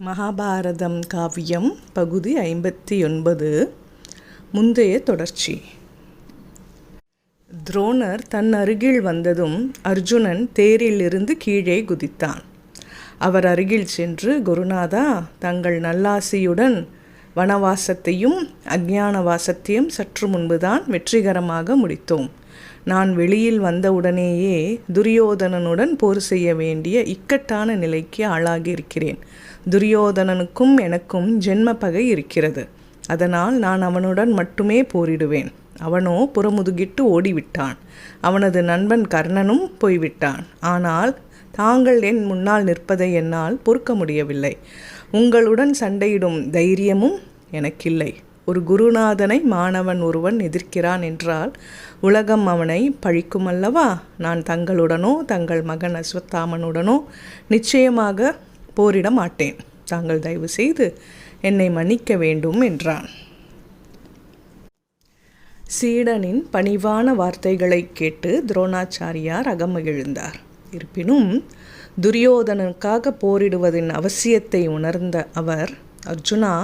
மகாபாரதம் காவியம் பகுதி ஐம்பத்தி ஒன்பது முந்தைய தொடர்ச்சி. துரோணர் தன் அருகில் வந்ததும் அர்ஜுனன் தேரிலிருந்து கீழே குதித்தான். அவர் அருகில் சென்று குருநாதா தங்கள் நல்லாசியுடன் வனவாசத்தையும் அஜ்ஞானவாசத்தையும் சற்று முன்புதான் வெற்றிகரமாக முடித்தோம். நான் வெளியில் வந்தவுடனேயே துரியோதனனுடன் போர் செய்ய வேண்டிய இக்கட்டான நிலைக்கு ஆளாகி இருக்கிறேன் துரியோதனனுக்கும் எனக்கும் ஜென்ம பகை இருக்கிறது. அதனால் நான் அவனுடன் மட்டுமே போரிடுவேன். அவனோ புறமுதுகிட்டு ஓடிவிட்டான். அவனது நண்பன் கர்ணனும் போய்விட்டான். ஆனால் தாங்கள் என் முன்னால் நிற்பதை என்னால் பொறுக்க முடியவில்லை. உங்களுடன் சண்டையிடும் தைரியமும் எனக்கில்லை. ஒரு குருநாதனை மாணவன் ஒருவன் எதிர்க்கிறான் என்றால் உலகம் அவனை பழிக்கும் அல்லவா? நான் தங்களுடனோ தங்கள் மகன் அஸ்வத்தாமனுடனோ நிச்சயமாக போரிட மாட்டேன் தாங்கள் தயவு செய்து என்னை மன்னிக்க வேண்டும் என்றான். சீடனின் பணிவான வார்த்தைகளை கேட்டு துரோணாச்சாரியார் அகமகிழ்ந்தார் இருப்பினும் துரியோதனனுக்காக போரிடுவதின் அவசியத்தை உணர்ந்த அவர் அர்ஜுனா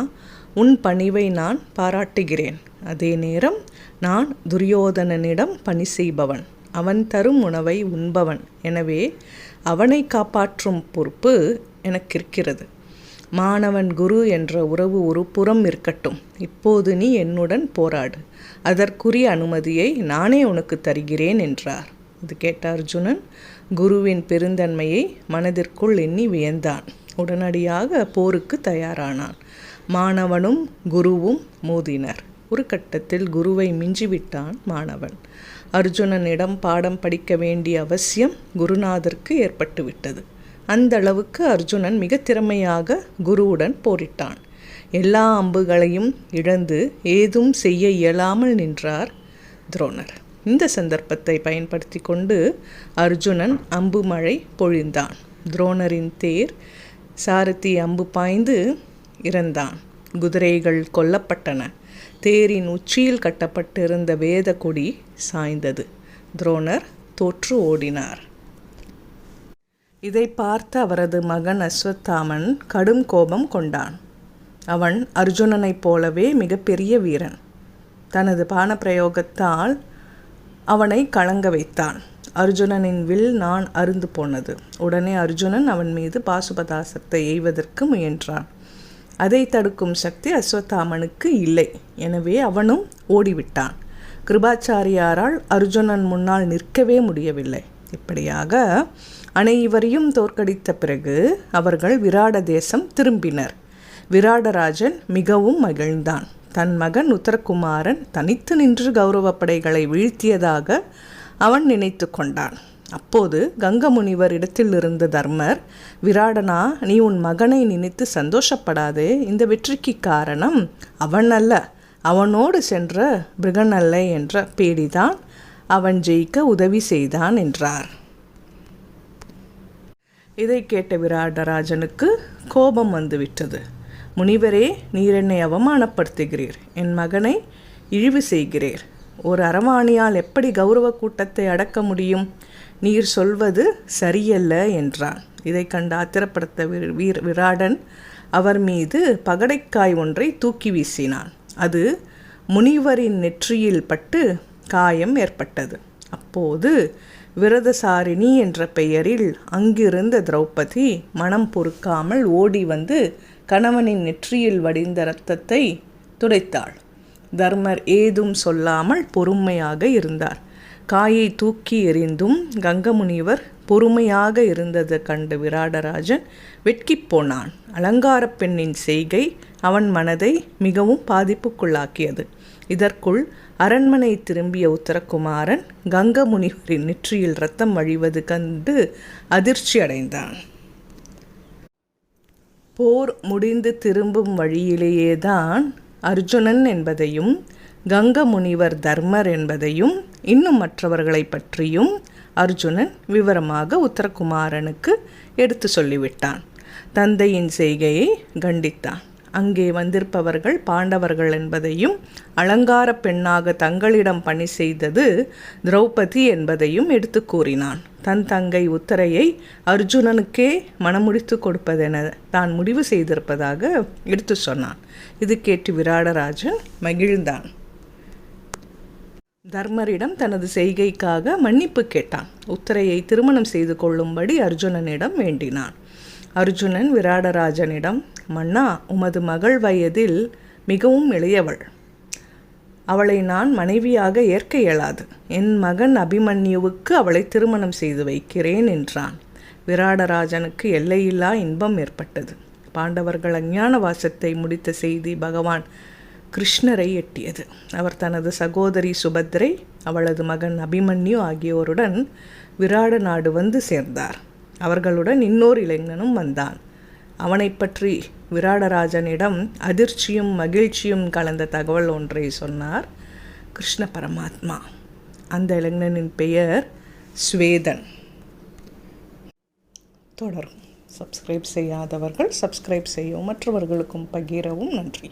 உன் பணிவை நான் பாராட்டுகிறேன். அதே நேரம் நான் துரியோதனனிடம் பணி செய்பவன். அவன் தரும் உணவை உண்பவன். எனவே அவனை காப்பாற்றும் பொறுப்பு எனக்கிருக்கிறது மாணவன் குரு என்ற உறவு ஒரு புறம் இருக்கட்டும். இப்போது நீ என்னுடன் போராடு. அதற்குரிய அனுமதியை நானே உனக்கு தருகிறேன் என்றார். இது கேட்ட அர்ஜுனன் குருவின் பெருந்தன்மையை மனதிற்குள் எண்ணி வியந்தான். உடனடியாக போருக்கு தயாரானான். மாணவனும் குருவும் மோதினர். ஒரு கட்டத்தில் குருவை மிஞ்சிவிட்டான் மாணவன். அர்ஜுனனிடம் பாடம் படிக்க வேண்டிய அவசியம் குருநாதருக்கு ஏற்பட்டுவிட்டது. அந்த அளவுக்கு அர்ஜுனன் மிக திறமையாக குருவுடன் போரிட்டான். எல்லா அம்புகளையும் இழந்து ஏதும் செய்ய இயலாமல் நின்றார் துரோணர். இந்த சந்தர்ப்பத்தை பயன்படுத்தி கொண்டு அர்ஜுனன் அம்பு மழை பொழிந்தான். துரோணரின் தேர் சாரதி அம்பு பாய்ந்து இறந்தான். குதிரைகள் கொல்லப்பட்டன. தேரின் உச்சியில் கட்டப்பட்டிருந்த வேத கொடி சாய்ந்தது. துரோணர் தோற்று ஓடினார். இதை பார்த்த அவரது மகன் அஸ்வத்தாமன் கடும் கோபம் கொண்டான். அவன் அர்ஜுனனைப் போலவே மிகப்பெரிய வீரன். தனது பானப்பிரயோகத்தால் அவனை கலங்க வைத்தான். அர்ஜுனனின் வில் நான் அருந்து போனது. உடனே அர்ஜுனன் அவன் மீது பாசுபதாசத்தை எய்வதற்கு முயன்றான். அதை தடுக்கும் சக்தி அஸ்வத்தாமனுக்கு இல்லை. எனவே அவனும் ஓடிவிட்டான். கிருபாச்சாரியாரால் அர்ஜுனன் முன்னால் நிற்கவே முடியவில்லை. இப்படியாக அனைவரையும் தோற்கடித்த பிறகு அவர்கள் விராட தேசம் திரும்பினர். விராடராஜன் மிகவும் மகிழ்ந்தான். தன் மகன் உத்தரகுமாரன் தனித்து நின்று கௌரவ படைகளை வீழ்த்தியதாக அவன் நினைத்து கொண்டான். அப்போது கங்க முனிவர் இடத்தில் இருந்த தர்மர் விராடனா நீ உன் மகனை நினைத்து சந்தோஷப்படாதே. இந்த வெற்றிக்கு காரணம் அவன் அல்ல. அவனோடு சென்ற பிருகன் அல்ல என்ற பேடிதான் அவன் ஜெயிக்க உதவி செய்தான் என்றார். இதை கேட்ட விராடராஜனுக்கு கோபம் வந்துவிட்டது. முனிவரே நீர் என்னை அவமானப்படுத்துகிறீர். என் மகனை இழிவு செய்கிறீர். ஒரு அரவாணியால் எப்படி கௌரவ கூட்டத்தை அடக்க முடியும்? நீர் சொல்வது சரியல்ல என்றான். இதை கண்டு ஆத்திரப்படுத்த வீர் விராடன் அவர் மீது பகடைக்காய் ஒன்றை தூக்கி வீசினான். அது முனிவரின் நெற்றியில் பட்டு காயம் ஏற்பட்டது. அப்போது விரதசாரிணி என்ற பெயரில் அங்கிருந்த திரௌபதி மனம் பொறுக்காமல் ஓடி வந்து கணவனின் நெற்றியில் வடிந்த இரத்தத்தை துடைத்தாள். தர்மர் ஏதும் சொல்லாமல் பொறுமையாக இருந்தார். காயை தூக்கி எறிந்தும் கங்கமுனிவர் பொறுமையாக இருந்தது கண்டு விராடராஜன் வெட்கி போனான். அலங்கார பெண்ணின் செய்கை அவன் மனதை மிகவும் பாதிப்புக்குள்ளாக்கியது. இதற்குள் அரண்மனை திரும்பிய உத்தரகுமாரன் கங்க முனிவரின் நெற்றியில் ரத்தம் வழிவது கண்டு அதிர்ச்சி அடைந்தான் போர் முடிந்து திரும்பும் வழியிலேயேதான் அர்ஜுனன் என்பதையும் கங்க முனிவர் தர்மர் என்பதையும் இன்னும் மற்றவர்களை பற்றியும் அர்ஜுனன் விவரமாக உத்தரகுமாரனுக்கு எடுத்து சொல்லிவிட்டான். தந்தையின் செய்கையை கண்டித்தான். அங்கே வந்திருப்பவர்கள் பாண்டவர்கள் என்பதையும் அலங்கார பெண்ணாக தங்களிடம் பணி செய்தது திரௌபதி என்பதையும் எடுத்து கூறினான். தன் தங்கை உத்தரையை அர்ஜுனனுக்கே மனமுடித்து கொடுப்பதென தான் முடிவு செய்திருப்பதாக எடுத்து சொன்னான். இது கேட்டு விராடராஜன் மகிழ்ந்தான். தர்மரிடம் தனது செய்கைக்காக மன்னிப்பு கேட்டான். உத்தரையை திருமணம் செய்து கொள்ளும்படி அர்ஜுனனிடம் வேண்டினான். அர்ஜுனன் விராடராஜனிடம் மன்னா உமது மகள் வயதில் மிகவும் இளையவள் அவளை நான் மனைவியாக ஏற்க இயலாது. என் மகன் அபிமன்யுவுக்கு அவளை திருமணம் செய்து வைக்கிறேன் என்றான். விராடராஜனுக்கு எல்லையில்லா இன்பம் ஏற்பட்டது. பாண்டவர்கள் அஞ்ஞான வாசத்தை முடித்த செய்தி பகவான் கிருஷ்ணரை எட்டியது. அவர் தனது சகோதரி சுபத்ரை அவளது மகன் அபிமன்யு ஆகியோருடன் விராட நாடு வந்து சேர்ந்தார். அவர்களுடன் இன்னொரு இளைஞனும் வந்தான். அவனை பற்றி விராடராஜனிடம் அதிர்ச்சியும் மகிழ்ச்சியும் கலந்த தகவல் ஒன்றை சொன்னார். கிருஷ்ண பரமாத்மா. அந்த இளைஞனின் பெயர் ஸ்வேதன். தொடரும். சப்ஸ்கிரைப் செய்யாதவர்கள் சப்ஸ்கிரைப் செய்யவும் மற்றவர்களுக்கும் பகிரவும் நன்றி.